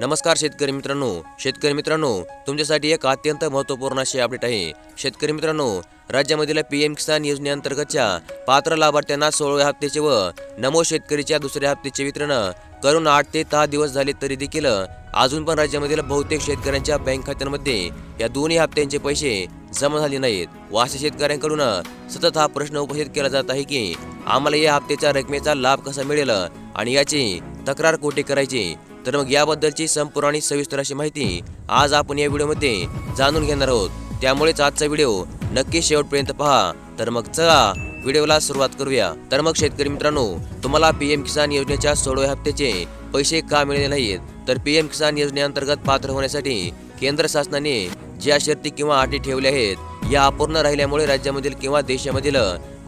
नमस्कार शेतकरी मित्रांनो. शेतकरी मित्रांनो तुमच्यासाठी एक अत्यंत महत्त्वपूर्ण अशी अपडेट आहे. शेतकरी मित्रांनो राज्यामधील पी एम किसान योजनेअंतर्गतच्या पात्र लाभार्थ्यांना सोळाव्या हप्त्याचे व नमो शेतकरीच्या दुसऱ्या हप्त्याचे वितरण करून आठ ते दहा दिवस झाले तरी देखील अजून पण राज्यामधील बहुतेक शेतकऱ्यांच्या बँक खात्यांमध्ये या दोन्ही हप्त्यांचे पैसे जमा झाले नाहीत. व अशा शेतकऱ्यांकडून सतत हा प्रश्न उपस्थित केला जात आहे की आम्हाला या हप्त्याच्या रकमेचा लाभ कसा मिळेल आणि याची तक्रार कोठे करायची? तर मग याबद्दलची संपूर्ण आणि सविस्तर अशी माहिती आज आपण या व्हिडिओमध्ये जाणून घेणार आहोत. त्यामुळेच आजचा व्हिडिओ नक्की शेवटपर्यंत पहा. तर मग चला व्हिडिओला सुरुवात करूया. तर मग शेतकरी मित्रांनो तुम्हाला पीएम किसान योजनेच्या सोळाव्या हप्त्याचे पैसे का मिळाले नाहीत तर पीएम किसान योजनेअंतर्गत पात्र होण्यासाठी केंद्र शासनाने ज्या शर्ती किंवा अटी ठेवल्या आहेत या अपूर्ण राहिल्यामुळे राज्यामधील किंवा देशामधील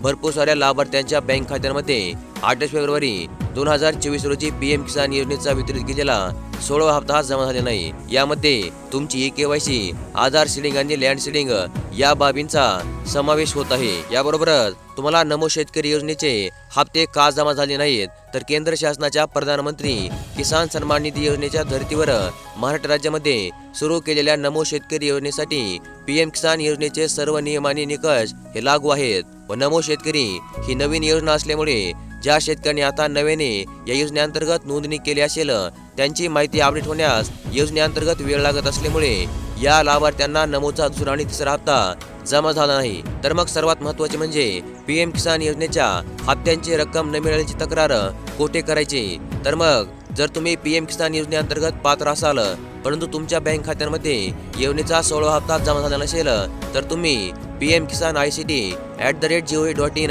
भरपूर साऱ्या लाभार्थ्यांच्या बँक खात्यांमध्ये आठवीस फेब्रुवारी दोन हजार चोवीस रोजी पीएम किसान योजनेचा वितरित केलेला सोळावा हप्ता जमा झाला नाही. यामध्ये तुमची ई केवायसी आधार सिडिंग आणि लँड सिडिंग या बाबींचा समावेश होत आहे. याबरोबरच तुम्हाला नमो शेतकरी योजनेचे हप्ते का जमा झाले नाहीत तर केंद्र शासनाच्या प्रधानमंत्री किसान सन्मान निधी योजनेच्या धर्तीवर महाराष्ट्र राज्यामध्ये सुरू केलेल्या नमो शेतकरी योजनेसाठी पीएम किसान योजनेचे सर्व नियम आणि निकष हे लागू आहेत. व नमो शेतकरी ही नवीन योजना असल्यामुळे ज्या शेतकऱ्यांनी आता नव्याने या योजनेअंतर्गत नोंदणी केली असेल त्यांची माहिती अपडेट होण्यास योजनेअंतर्गत वेळ लागत असल्यामुळे या लाभार्थ्यांना नमोचा दुसरा आणि तिसरा हप्ता जमा झाला नाही. तर मग सर्वात महत्त्वाचे म्हणजे पीएम किसान योजनेच्या हप्त्यांची रक्कम न मिळाल्याची तक्रार कोठे करायची? तर मग जर तुम्ही पीएम किसान योजनेअंतर्गत पात्र असाल परंतु तुमच्या बँक खात्यांमध्ये योजनेचा सोळा हप्ता जमा झाला नसेल तर तुम्ही P M Kisan I C T at the rate G dot in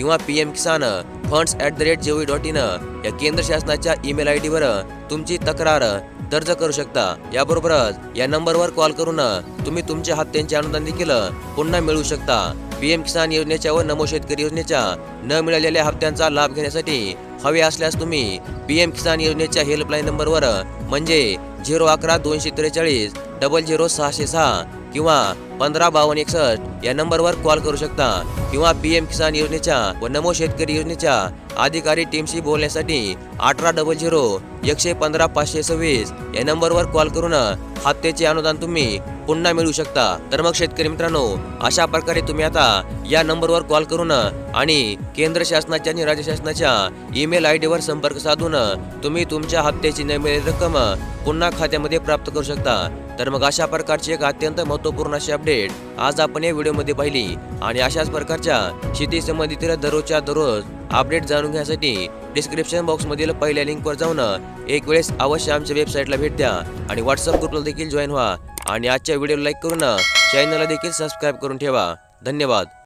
किंवा P M Kisan funds at the rate JOE dot in या केंद्र शासनाच्या ईमेल आय डीवर तुमची तक्रार दर्ज करू शकता. याबरोबरच या नंबरवर कॉल करून तुम्ही तुमच्या हप्त्यांचे अनुदान देखील पुन्हा मिळवू शकता. पीएम किसान योजनेच्या व नमो शेतकरी योजनेच्या न मिळालेल्या हप्त्यांचा लाभ घेण्यासाठी हवे असल्यास तुम्ही पीएम किसान योजनेच्या हेल्पलाईन नंबरवर म्हणजे झिरो अकरा दोनशे त्रेचाळीस डबल झिरो सहाशे सहा किंवा पंधरा बावन्न एकसष्ट या नंबरवर कॉल करू शकता. किंवा पीएम किसान योजनेच्या व नमो शेतकरी योजनेच्या अधिकारी टीमशी बोलण्यासाठी अठरा डबल झिरो एकशे पंधरा पाचशे सव्वीस या नंबरवर कॉल करून हप्त्याचे अनुदान तुम्ही पुन्हा मिळू शकता. तर मग शेतकरी मित्रांनो अशा प्रकारे तुम्ही आता या नंबरवर कॉल करून आणि केंद्र शासनाच्या आणि राज्य शासनाच्या ईमेल आय डीवर संपर्क साधून तुम्ही तुमच्या हप्त्याची न रक्कम पुन्हा खात्यामध्ये प्राप्त करू शकता. तर मग अशा प्रकारची एक अत्यंत महत्त्वपूर्ण अशी अपडेट आज आपण या व्हिडिओमध्ये पाहिली. आणि अशाच प्रकारच्या शेती संबंधित दररोजच्या दररोज अपडेट जाणून घेण्यासाठी डिस्क्रिप्शन बॉक्समधील पहिल्या लिंकवर जाऊन एक वेळेस अवश्य आमच्या वेबसाईटला भेट द्या आणि व्हॉट्सअप ग्रुपला देखील जॉईन व्हा. आणि आजच्या व्हिडिओला लाईक करून चॅनलला देखील सबस्क्राईब करून ठेवा. धन्यवाद.